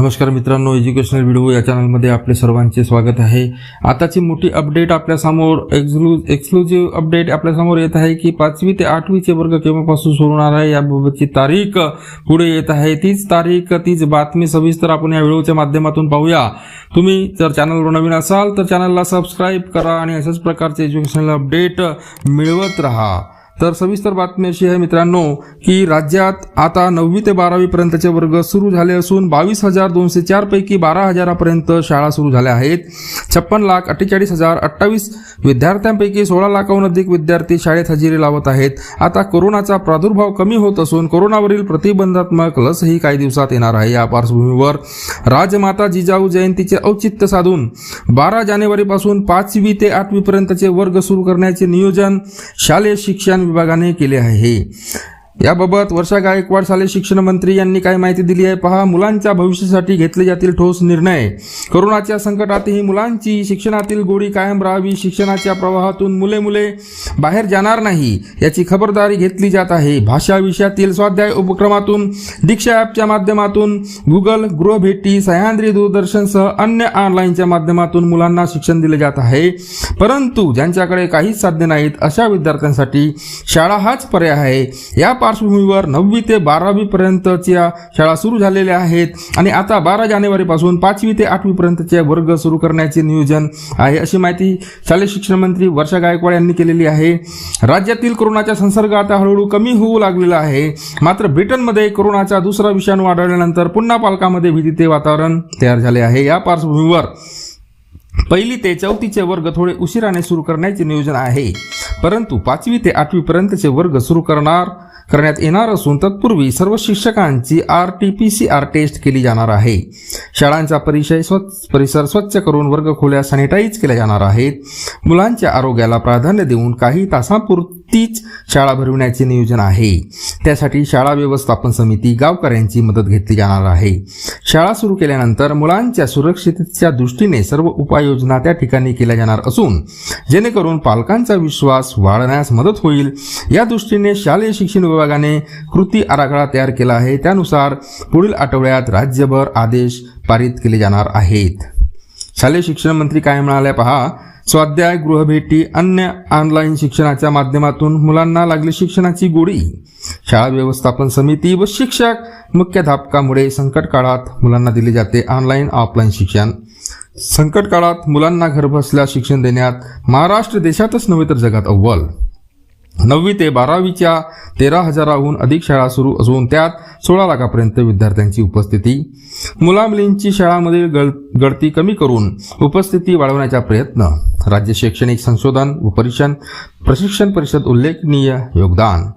नमस्कार मित्रांनो educational video या चॅनलमध्ये आपले सर्वांचे स्वागत आहे. आताची मोठी अपडेट आपल्यासमोर एक्सक्लू एक्सक्लुझिव्ह अपडेट आपल्यासमोर येत आहे की पाचवी ते आठवीचे वर्ग केव्हापासून सुरू होणार आहे याबाबतची तारीख पुढे येत आहे. तीच तारीख तीच बातमी सविस्तर आपण या व्हिडिओच्या माध्यमातून पाहूया. तुम्ही जर चॅनलवर नवीन असाल तर चॅनलला सबस्क्राईब करा आणि अशाच प्रकारचे एज्युकेशनल अपडेट मिळवत राहा. तर सविस्तर बातमी अशी आहे मित्रांनो की राज्यात आता नववी ते बारावी पर्यंतचे वर्ग सुरू झाले असून बावीस हजार दोनशे चार पैकी बारा हजारापर्यंत शाळा सुरू झाल्या आहेत. छप्पन लाख अठ्ठेचाळीस हजार अठ्ठावीस विद्यार्थ्यांपैकी सोळा लाखाहून अधिक विद्यार्थी शाळेत हजेरी लावत आहेत. आता कोरोनाचा प्रादुर्भाव कमी होत असून कोरोनावरील प्रतिबंधात्मक लसही काही दिवसात येणार आहे. या पार्श्वभूमीवर राजमाता जिजाऊ जयंतीचे औचित्य साधून बारा जानेवारीपासून पाचवी ते आठवी पर्यंतचे वर्ग सुरू करण्याचे नियोजन शालेय शिक्षण विभागाने केले आहे. याबाबत वर्षा गायकवाड शालेय शिक्षण मंत्री यांनी काय माहिती दिली आहे. पहा मुलांच्या भविष्यासाठी घेतले जातील ठोस निर्णय. कोरोनाच्या संकटातही मुलांची शिक्षणातील गोडी कायम राहावी. शिक्षणाच्या प्रवाहातून मुले मुले बाहेर जाणार नाही याची खबरदारी घेतली जात आहे. भाषा विषयातील स्वाध्याय उपक्रमातून दीक्षा ॲपच्या माध्यमातून गुगल गृहभेटी सह्याद्री दूरदर्शनसह अन्य ऑनलाईनच्या माध्यमातून मुलांना शिक्षण दिले जात आहे. परंतु ज्यांच्याकडे काहीच साध्य नाहीत अशा विद्यार्थ्यांसाठी शाळा हाच पर्याय आहे. या पार्श्वभूमीवर नववी ते बारावीपर्यंतच्या शाळा सुरू झालेल्या आहेत. आणि आता बारा जानेवारीपासून पाचवी ते आठवीपर्यंतचे वर्ग सुरू करण्याचे नियोजन आहे अशी माहिती शालेय शिक्षण मंत्री वर्षा गायकवाड यांनी केलेली आहे. राज्यातील कोरोनाचा संसर्ग आता हळूहळू कमी होऊ लागलेला आहे. मात्र ब्रिटनमध्ये कोरोनाचा दुसरा विषाणू आढळल्यानंतर पुन्हा पालकामध्ये भीतीचे वातावरण तयार झाले आहे. या पार्श्वभूमीवर पहिली ते चौथीचे वर्ग थोडे उशिराने सुरू करण्याचे नियोजन आहे. परंतु पाचवी ते आठवी पर्यंतचे वर्ग सुरू करणार करण्यात येणार असून तत्पूर्वी सर्व शिक्षकांची R T P C R test केली जाणार आहे. शाळांचा परिचय स्वच्छ परिसर स्वच्छ करून वर्ग खोल्या सॅनिटाईज केल्या जाणार आहेत. मुलांच्या आरोग्याला प्राधान्य देऊन काही तासांपुरतीच शाळा भरविण्याचे नियोजन आहे. त्यासाठी शाळा व्यवस्थापन समिती गावकऱ्यांची मदत घेतली जाणार आहे. शाळा सुरू केल्यानंतर मुलांच्या सुरक्षिततेच्या दृष्टीने सर्व उपाययोजना त्या ठिकाणी केल्या जाणार असून जेणेकरून पालकांचा विश्वास वाढण्यास मदत होईल. या दृष्टीने शालेय शिक्षण विभागाने कृती आराखडा तयार केला आहे. त्यानुसार पुढील आठवड्यात राज्यभर आदेश पारित केले जाणार आहेत. शालेय शिक्षण मंत्री काय म्हणाले पहा स्वाध्याय गृहभेटी अन्य ऑनलाईन शिक्षणाच्या माध्यमातून मुलांना लागली शिक्षणाची गोडी. शाळा व्यवस्थापन समिती व शिक्षक मुख्याध्यापकामुळे संकट काळात मुलांना दिले जाते ऑनलाईन ऑफलाईन शिक्षण. संकट काळात मुलांना घरबसल्या शिक्षण देण्यात महाराष्ट्र देशातच नव्हे तर जगात अव्वल. नववी ते बारावीच्या तेरा हजाराहून अधिक शाळा सुरू असून त्यात सोळा लाखापर्यंत विद्यार्थ्यांची उपस्थिती. मुलामुलींची शाळांमधील गळ गळती कमी करून उपस्थिती वाढवण्याचा प्रयत्न. राज्य शैक्षणिक संशोधन व परीक्षण प्रशिक्षण परिषद उल्लेखनीय योगदान.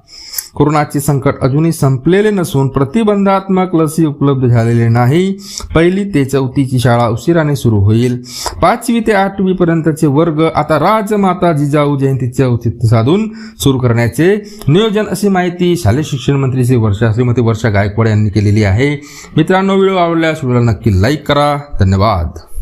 कोरोनाचे संकट अजूनही संपलेले नसून प्रतिबंधात्मक लसी उपलब्ध झालेले नाही. पहिली ते चौथीची शाळा उशिराने सुरू होईल. पाचवी ते आठवी पर्यंतचे वर्ग आता राजमाता जिजाऊ जयंतीचे औचित्य साधून सुरू करण्याचे नियोजन अशी माहिती शालेय शिक्षण मंत्री श्री वर्षा श्रीमती वर्षा गायकवाड यांनी केलेली आहे. मित्रांनो व्हिडिओ आवडल्यास व्हिडिओला नक्की लाईक करा. धन्यवाद.